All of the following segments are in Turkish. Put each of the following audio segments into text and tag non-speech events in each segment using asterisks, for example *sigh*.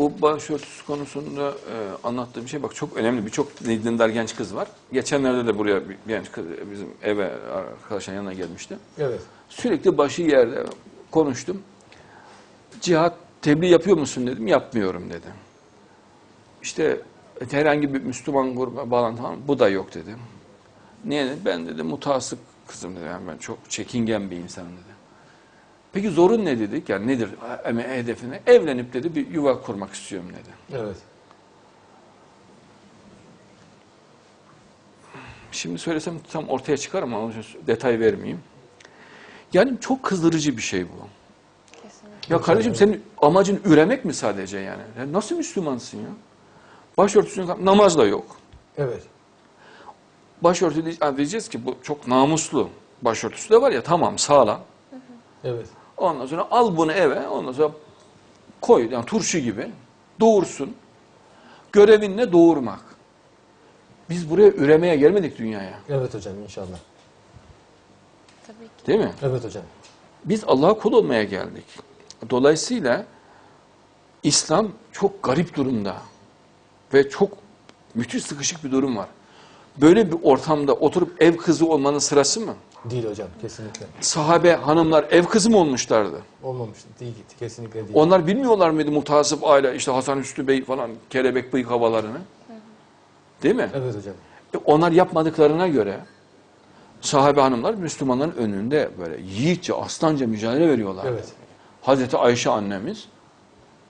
Bu başörtüsü konusunda e, anlattığım şey bak çok önemli. Birçok dindar genç kız var. Geçenlerde de buraya bir genç kız bizim eve arkadaşların yanına gelmişti. Evet. Sürekli başı yerde konuştum. Cihat tebliğ yapıyor musun dedim. Yapmıyorum dedi. İşte herhangi bir Müslüman gruba bağlantı var mı? Bu da yok dedi. Niye dedi? Ben dedi mutasık kızım dedi. Yani ben çok çekingen bir insanım dedi. Peki zorun ne dedik? Yani nedir yani hedefine? Evlenip dedi bir yuva kurmak istiyorum dedi. Evet. Şimdi söylesem tam ortaya çıkar ama onun için detay vermeyeyim. Yani çok kızdırıcı bir şey bu. Kesinlikle. Ya kardeşim senin amacın üremek mi sadece yani? Ya nasıl Müslümansın ya? Başörtüsünü kap- namaz da yok. Evet. Başörtü diyeceğiz ki bu çok namuslu. Başörtüsü de var ya tamam sağlam. Evet. Ondan sonra al bunu eve ondan sonra koy yani turşu gibi doğursun. Görevin ne? Doğurmak. Biz buraya üremeye gelmedik dünyaya. Evet hocam inşallah. Tabii ki. Değil mi? Evet hocam. Biz Allah'a kul olmaya geldik. Dolayısıyla İslam çok garip durumda ve çok müthiş sıkışık bir durum var. Böyle bir ortamda oturup ev kızı olmanın sırası mı? Değil hocam kesinlikle. Sahabe hanımlar ev kızı mı olmuşlardı? Olmamış. Değil kesinlikle değil. Onlar bilmiyorlar mıydı mutasip aile işte Hasan Üstü Bey falan kelebek bıyık havalarını? Değil mi? Evet hocam. E, onlar yapmadıklarına göre sahabe hanımlar Müslümanların önünde böyle yiğitçe, aslanca mücadele veriyorlar. Evet. Hazreti Ayşe annemiz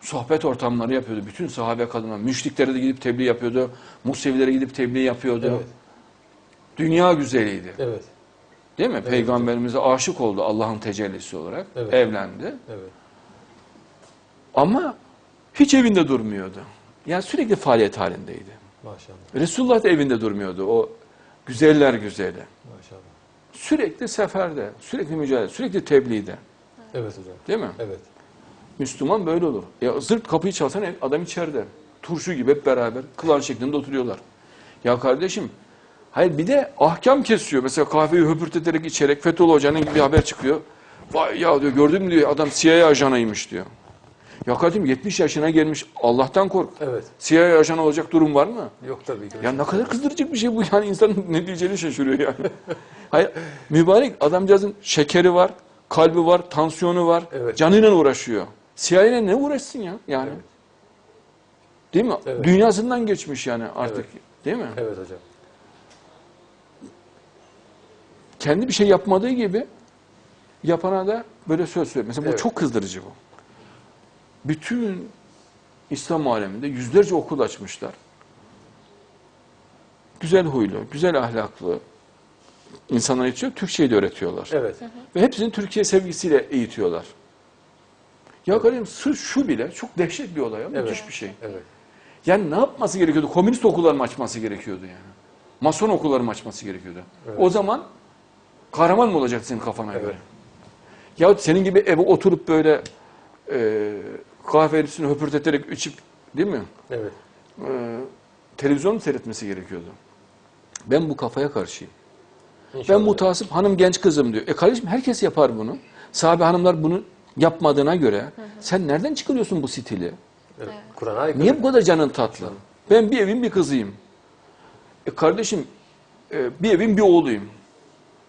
sohbet ortamları yapıyordu. Bütün sahabe kadınlar, müşriklere de gidip tebliğ yapıyordu. Musevilere gidip tebliğ yapıyordu. Evet. Dünya güzeliydi. Evet. Değil mi? Peygamberimize aşık oldu Allah'ın tecellisi olarak. Evet. Evlendi. Evet. Ama hiç evinde durmuyordu. Yani sürekli faaliyet halindeydi. Maşallah. Resulullah da evinde durmuyordu. O güzeller güzeli. Maşallah. Sürekli seferde, sürekli mücadele, sürekli tebliğde. Evet hocam. Değil mi? Evet. Müslüman böyle olur. Ya zırt kapıyı çalsan adam içeride. Turşu gibi hep beraber klan şeklinde oturuyorlar. Ya kardeşim, hayır bir de ahkam kesiyor. Mesela kahveyi höpürteterek içerek Fethullah Hoca'nın gibi bir haber çıkıyor. Vay ya diyor gördün mü diyor adam CIA ajanıymış diyor. Ya kardeşim 70 yaşına gelmiş Allah'tan kork. Evet. CIA ajanı olacak durum var mı? Yok tabii ki. Ya ne kadar kızdırıcı bir şey bu yani insanın ne diyeceğini şaşırıyor yani. Hayır, mübarek adamcağızın şekeri var, kalbi var, tansiyonu var, Evet. canıyla uğraşıyor. Siyahıyla ne uğraşsın ya yani? Evet. Değil mi? Evet. Dünyasından geçmiş yani artık. Değil mi? Evet hocam. Kendi bir şey yapmadığı gibi yapana da böyle söz söylüyor. Mesela bu Evet. çok kızdırıcı bu. Bütün İslam aleminde yüzlerce okul açmışlar. Güzel huylu, güzel ahlaklı insanlar yetişiyor. Türkçeyi de öğretiyorlar. Evet. Ve hepsini Türkiye sevgisiyle eğitiyorlar. Ya kardeşim sırf şu bile çok dehşet bir olay. ya, Müthiş Evet. bir şey. Evet. Yani ne yapması gerekiyordu? Komünist okullar mı açması gerekiyordu yani? Mason okulları mı açması gerekiyordu? Evet. O zaman kahraman mı olacaksın senin kafana Evet. göre? Ya senin gibi eve oturup böyle e, kahvelisini höpürteterek içip değil mi? Evet. E, televizyon mu seyretmesi gerekiyordu? Ben bu kafaya karşıyım. İnşallah. Ben mutasip hanım genç kızım diyor. E kardeşim herkes yapar bunu. Sahabe hanımlar bunu yapmadığına göre sen nereden çıkarıyorsun bu stili? Evet. Kur'an'a aykırı. Niye bu kadar canın tatlı? Ben bir evin bir kızıyım. E kardeşim e, bir evin bir oğluyum.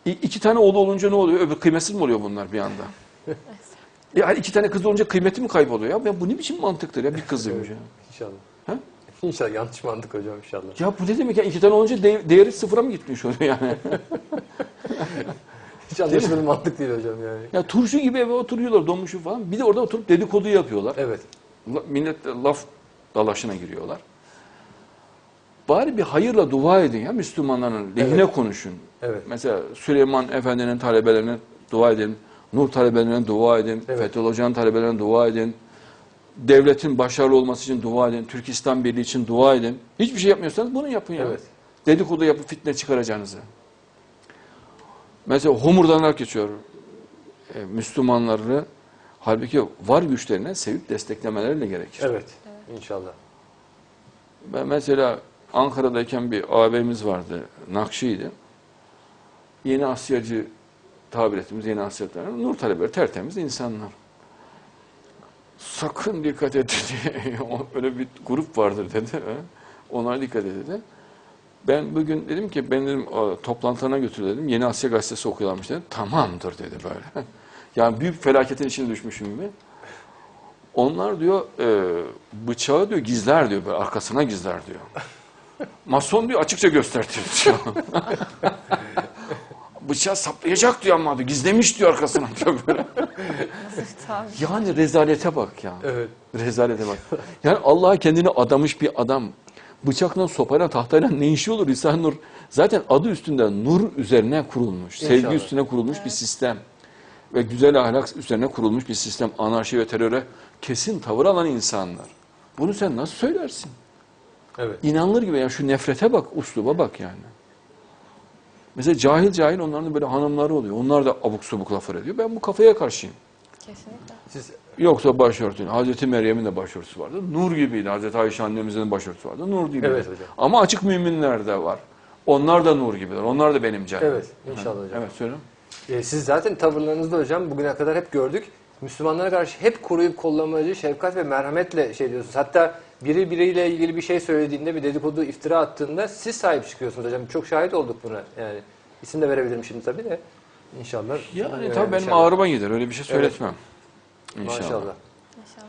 İ- iki tane oğlu olunca ne oluyor? Öbür kıymetsiz mi oluyor bunlar bir anda? *laughs* yani iki tane kız olunca kıymeti mi kayboluyor? Ya ben bu ne biçim mantıktır ya bir kızıymış ya. İnşallah. Ha? İnşallah yanlış mantık hocam inşallah. Ya bu ne demek ya? İki tane olunca de- değeri sıfıra mı gitmiş oluyor yani? *laughs* Hiç anlaşılır mantık değil hocam yani. ya turşu gibi eve oturuyorlar donmuşu falan. Bir de orada oturup dedikodu yapıyorlar. Evet. La- Millet laf dalaşına giriyorlar. Bari bir hayırla dua edin ya Müslümanların lehine Evet. konuşun. Evet. Mesela Süleyman Efendi'nin talebelerine dua edin. Nur talebelerine dua edin. Evet. Fethullah Hoca'nın talebelerine dua edin. Devletin başarılı olması için dua edin. Türk İslam Birliği için dua edin. Hiçbir şey yapmıyorsanız bunu yapın ya. Evet. Dedikodu yapıp fitne çıkaracağınızı. Mesela homurdanarak geçiyor e, Müslümanları. Halbuki var güçlerine sevip desteklemelerine gerekir. Evet. İnşallah. Ben mesela Ankara'dayken bir ağabeyimiz vardı, Nakşi'ydi. Yeni Asyacı tabir ettiğimiz yeni Asyacılar, nur talebeleri, tertemiz insanlar. sakın dikkat et dedi. *laughs* Öyle bir grup vardır dedi. Ona dikkat et dedi. Ben bugün dedim ki ben dedim "o, toplantılarına götür dedim. Yeni Asya Gazetesi okuyorlarmış dedim. Tamamdır dedi böyle. *laughs* Yani büyük felaketin içine düşmüşüm gibi. Onlar diyor e, bıçağı diyor gizler diyor böyle arkasına gizler diyor. Mason diyor açıkça göstertiyor diyor. Bıçağı saplayacak diyor ama diyor gizlemiş diyor arkasına diyor böyle. Yani rezalete bak ya. Evet. Rezalete bak. Yani Allah'a kendini adamış bir adam bıçakla, sopayla, tahtayla ne işi olur? İsa Nur zaten adı üstünde nur üzerine kurulmuş, sevgi İnşallah. üstüne kurulmuş bir sistem ve güzel ahlak üzerine kurulmuş bir sistem. Anarşi ve teröre kesin tavır alan insanlar. Bunu sen nasıl söylersin? Evet. İnanılır gibi ya şu nefrete bak, usluba bak yani. Mesela cahil cahil onların da böyle hanımları oluyor. Onlar da abuk subuk laflar ediyor. Ben bu kafaya karşıyım. Kesinlikle. Siz Yoksa başörtü. Hazreti Meryem'in de başörtüsü vardı. Nur gibiydi. Hazreti Ayşe annemizin de başörtüsü vardı. Nur gibiydi. Evet hocam. Ama açık müminler de var. Onlar da nur gibiler. Onlar da benim canım. Evet, inşallah hocam. Evet söyle. E, siz zaten tavırlarınızda hocam bugüne kadar hep gördük. Müslümanlara karşı hep koruyup kollamacı, şefkat ve merhametle şey diyorsunuz. Hatta biri biriyle ilgili bir şey söylediğinde, bir dedikodu, iftira attığında siz sahip çıkıyorsunuz hocam. Çok şahit olduk buna. Yani isim de verebilirim şimdi tabii de. İnşallah. Yani Evet, tabii benim inşallah. ağrıma gider. Öyle bir şey söyletmem. İnşallah. Maşallah. İnşallah.